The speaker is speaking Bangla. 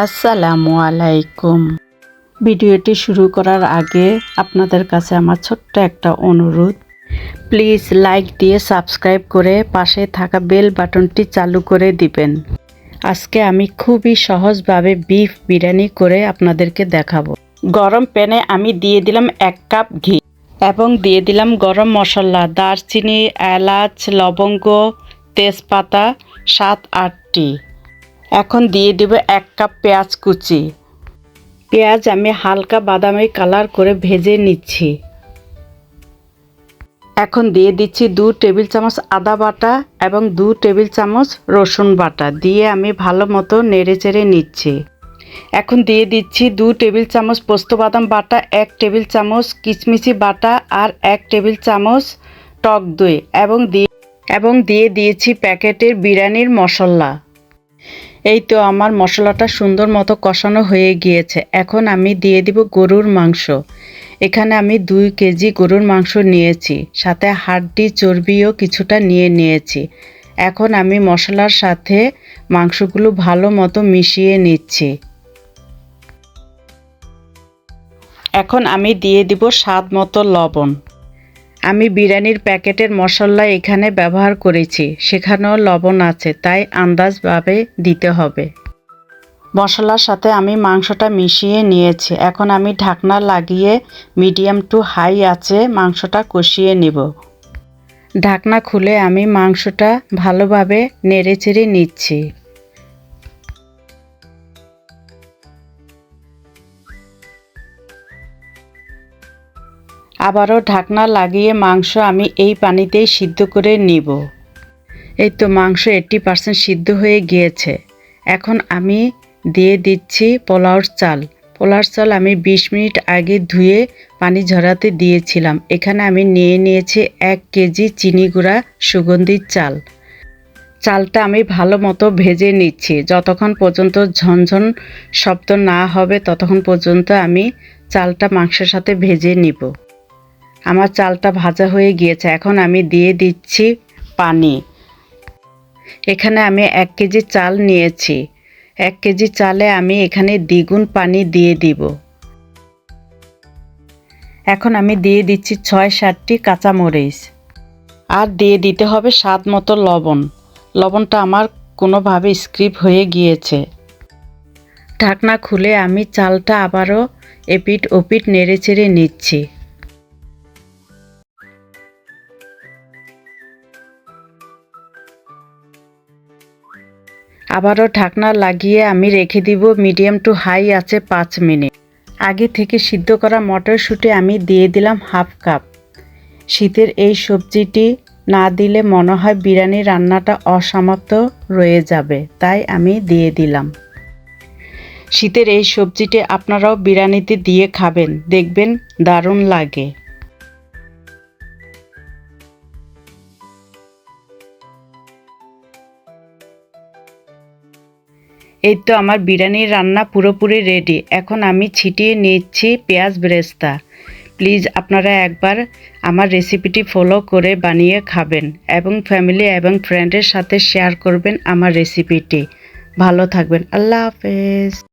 আসসালামু আলাইকুম। ভিডিওটি শুরু করার আগে আপনাদের কাছে আমার ছোট্ট একটা অনুরোধ। প্লিজ লাইক দিয়ে সাবস্ক্রাইব করে পাশে থাকা বেল বাটনটি চালু করে দিবেন। আজকে আমি খুবই সহজভাবে বিফ বিরিয়ানি করে আপনাদেরকে দেখাবো। গরম প্যানে আমি দিয়ে দিলাম এক কাপ ঘি এবং দিয়ে দিলাম গরম মশলা, দারচিনি, এলাচ, লবঙ্গ, তেজপাতা, সাত আটটি। এখন দিয়ে দেব এক কাপ পেঁয়াজ কুচি। পেঁয়াজ আমি হালকা বাদামি কালার করে ভেজে নিচ্ছি। এখন দিয়ে দিচ্ছি দু টেবিল চামচ আদা বাটা এবং দু টেবিল চামচ রসুন বাটা দিয়ে আমি ভালো মতো নেড়ে চেড়ে নিচ্ছি। এখন দিয়ে দিচ্ছি দু টেবিল চামচ পোস্ত বাদাম বাটা, এক টেবিল চামচ কিচমিচি বাটা আর এক টেবিল চামচ টক দই এবং দিয়ে এবং দিয়ে দিয়েছি প্যাকেটের বিরিয়ানির মশলা। এই তো আমার মশলাটা সুন্দর মতো কষানো হয়ে গিয়েছে। এখন আমি দিয়ে দিব গরুর মাংস। এখানে আমি দুই কেজি গরুর মাংস নিয়েছি, সাথে হাড্ডি, চর্বিও কিছুটা নিয়ে নিয়েছি। এখন আমি মশলার সাথে মাংসগুলো ভালো মতো মিশিয়ে নিচ্ছি। এখন আমি দিয়ে দিব স্বাদ মতো লবণ। আমি বিরিয়ানির প্যাকেটের মশলা এখানে ব্যবহার করেছি, সেখানেও লবণ আছে, তাই আন্দাজভাবে দিতে হবে। মশলার সাথে আমি মাংসটা মিশিয়ে নিয়েছি, এখন আমি ঢাকনা লাগিয়ে মিডিয়াম টু হাই আছে মাংসটা কষিয়ে নিব। ঢাকনা খুলে আমি মাংসটা ভালোভাবে নেড়ে চেড়ে নিচ্ছি। আবারও ঢাকনা লাগিয়ে মাংস আমি এই পানিতেই সিদ্ধ করে নিব। এই তো মাংস এইট্টি পার্সেন্ট সিদ্ধ হয়ে গিয়েছে। এখন আমি দিয়ে দিচ্ছি পোলাওর চাল। পোলার চাল আমি ২০ মিনিট আগে ধুয়ে পানি ঝরাতে দিয়েছিলাম। এখানে আমি নিয়ে নিয়েছি এক কেজি চিনি গুঁড়া সুগন্ধির চাল। চালটা আমি ভালো মতো ভেজে নিচ্ছি। যতক্ষণ পর্যন্ত ঝনঝন শব্দ না হবে, ততক্ষণ পর্যন্ত আমি চালটা মাংসের সাথে ভেজে নিব। আমার চালটা ভাজা হয়ে গিয়েছে, এখন আমি দিয়ে দিচ্ছি পানি। এখানে আমি এক কেজি চাল নিয়েছি। এক কেজি চালে আমি এখানে দ্বিগুণ পানি দিয়ে দিব। এখন আমি দিয়ে দিচ্ছি ছয় সাতটি কাঁচামরিচ। আর দিয়ে দিতে হবে স্বাদ মতো লবণ। লবণটা আমার কোনোভাবে স্ক্রিপ হয়ে গিয়েছে। ঢাকনা খুলে আমি চালটা আবারও এপিট ওপিট নেড়ে চেড়ে নিচ্ছি। আবারও ঢাকনা লাগিয়ে আমি রেখে দিব মিডিয়াম টু হাই আছে পাঁচ মিনিট। আগে থেকে সিদ্ধ করা মটরশুঁটি আমি দিয়ে দিলাম হাফ কাপ। শীতের এই সবজিটি না দিলে মনে হয় বিরিয়ানি রান্নাটা অসমাপ্ত রয়ে যাবে, তাই আমি দিয়ে দিলাম। শীতের এই সবজিটি আপনারাও বিরিয়ানিতে দিয়ে খাবেন, দেখবেন দারুণ লাগে। এই তো আমার বিরিয়ানির রান্না পুরোপুরি রেডি এখন আমি ছিটিয়ে নিচ্ছি পেঁয়াজ ব্রেস্তা। প্লিজ আপনারা একবার আমার রেসিপিটি ফলো করে বানিয়ে খাবেন এবং ফ্যামিলি এবং ফ্রেন্ডের সাথে শেয়ার করবেন আমার রেসিপিটি ভালো থাকবেন। আল্লাহ হাফেজ।